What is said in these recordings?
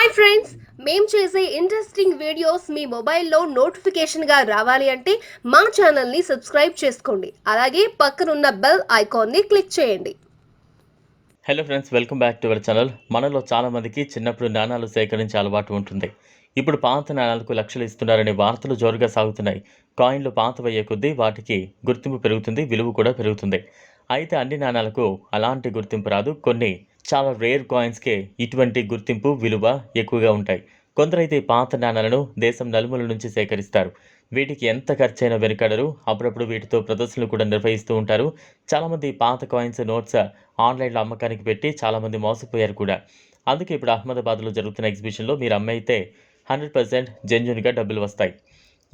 Hi friends మేము చేసే interesting videos మీ మొబైల్లో నోటిఫికేషన్గా రావాలి అంటే మా ఛానల్ని సబ్స్క్రైబ్ చేసుకోండి. అలాగే పక్కనున్న బెల్ ఐకాన్ని క్లిక్ చేయండి. Hello friends welcome back to our channel మనలో చాలామందికి చిన్నప్పుడు నాణాలు సేకరించే అలవాటు ఉంటుంది. ఇప్పుడు పాత నాణాలకు లక్షలు ఇస్తున్నారనే వార్తలు జోరుగా సాగుతున్నాయి. కాయిన్లు పాతవయ్యే కొద్దీ వాటికి గుర్తింపు పెరుగుతుంది విలువ కూడా పెరుగుతుంది. అయితే అన్ని నాణాలకు అలాంటి గుర్తింపు రాదు. కొన్ని చాలా రేర్ కాయిన్స్కే ఇటువంటి గుర్తింపు విలువ ఎక్కువగా ఉంటాయి. కొందరైతే ఈ పాత నాణాలను దేశం నలుమూల నుంచి సేకరిస్తారు. వీటికి ఎంత ఖర్చైనా వెనుకడరు. అప్పుడప్పుడు వీటితో ప్రదర్శనలు కూడా నిర్వహిస్తూ ఉంటారు. చాలామంది పాత కాయిన్స్ నోట్స్ ఆన్లైన్లో అమ్మకానికి పెట్టి చాలామంది మోసపోయారు కూడా. అందుకే ఇప్పుడు అహ్మదాబాద్లో జరుగుతున్న ఎగ్జిబిషన్లో మీరు అమ్మైతే హండ్రెడ్ పర్సెంట్ జెన్యున్గా డబ్బులు వస్తాయి.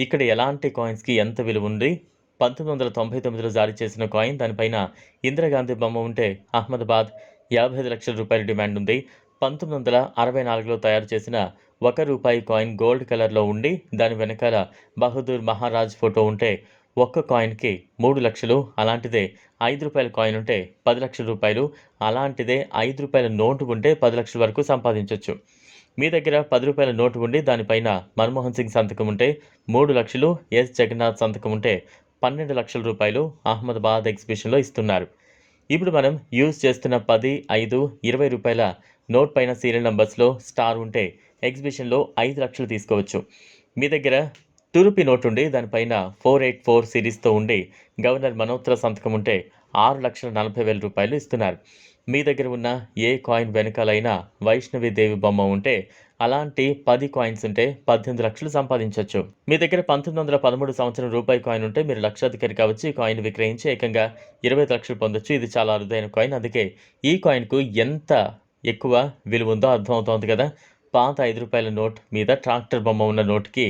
ఇక్కడ ఎలాంటి కాయిన్స్కి ఎంత విలువ ఉంది? పంతొమ్మిది వందల తొంభై తొమ్మిదిలో జారీ చేసిన కాయిన్ దానిపైన ఇందిరాగాంధీ బొమ్మ ఉంటే అహ్మదాబాద్ యాభై ఐదు లక్షల రూపాయల డిమాండ్ ఉంది పంతొమ్మిది వందల అరవై నాలుగులో తయారు చేసిన ఒక రూపాయి కాయిన్ గోల్డ్ కలర్లో ఉండి దాని వెనకాల బహదూర్ మహారాజ్ ఫోటో ఉంటే ఒక్క కాయిన్కి మూడు లక్షలు అలాంటిదే ఐదు రూపాయల కాయిన్ ఉంటే పది లక్షల రూపాయలు అలాంటిదే ఐదు రూపాయల నోటు ఉంటే పది లక్షల వరకు సంపాదించవచ్చు మీ దగ్గర పది రూపాయల నోటు ఉండి దానిపైన మన్మోహన్ సింగ్ సంతకం ఉంటే మూడు లక్షలు ఎస్. జగన్నాథ్ సంతకం ఉంటే పన్నెండు లక్షల రూపాయలు అహ్మదాబాద్ ఎగ్జిబిషన్లో ఇస్తున్నారు. ఇప్పుడు మనం యూజ్ చేస్తున్న పది ఐదు ఇరవై రూపాయల నోట్ పైన సీరియల్ నంబర్స్లో స్టార్ ఉంటే ఎగ్జిబిషన్లో ఐదు లక్షలు తీసుకోవచ్చు. మీ దగ్గర టూ రూపీ నోట్ ఉండి దానిపైన ఫోర్ ఎయిట్ ఫోర్ సిరీస్తో ఉండి గవర్నర్ మనోత్ర సంతకం ఉంటే ఆరు లక్షల నలభై వేల రూపాయలు ఇస్తున్నారు. మీ దగ్గర ఉన్న ఏ కాయిన్ వెనకాలైనా వైష్ణవి దేవి బొమ్మ ఉంటే అలాంటి పది కాయిన్స్ ఉంటే పద్దెనిమిది లక్షలు సంపాదించవచ్చు మీ దగ్గర పంతొమ్మిది వందల పదమూడు సంవత్సరం రూపాయి కాయిన్ ఉంటే మీరు లక్షాధికారిగా వచ్చి ఈ కాయిన్ విక్రయించి ఏకంగా ఇరవై లక్షలు పొందొచ్చు. ఇది చాలా అరుదైన కాయిన్. అందుకే ఈ కాయిన్కు ఎంత ఎక్కువ విలువ ఉందో అర్థమవుతోంది కదా. పాత ఐదు రూపాయల నోట్ మీద ట్రాక్టర్ బొమ్మ ఉన్న నోట్కి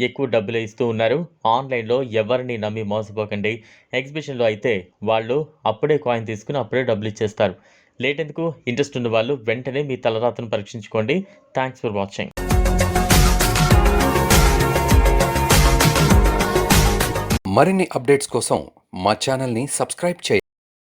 ఎక్కువ డబ్బులు ఇస్తూ ఉన్నారు. ఆన్లైన్లో ఎవరిని నమ్మి మోసపోకండి. ఎగ్జిబిషన్లో అయితే వాళ్ళు అప్పుడే కాయిన్ తీసుకుని అప్పుడే డబ్బులు ఇచ్చేస్తారు. లేటెందుకు? ఇంట్రెస్ట్ ఉన్న వాళ్ళు వెంటనే మీ తలరాతను పరీక్షించుకోండి. థ్యాంక్స్ ఫర్ వాచింగ్ మరిన్ని అప్డేట్స్ కోసం మా ఛానల్ని సబ్స్క్రైబ్ చేయండి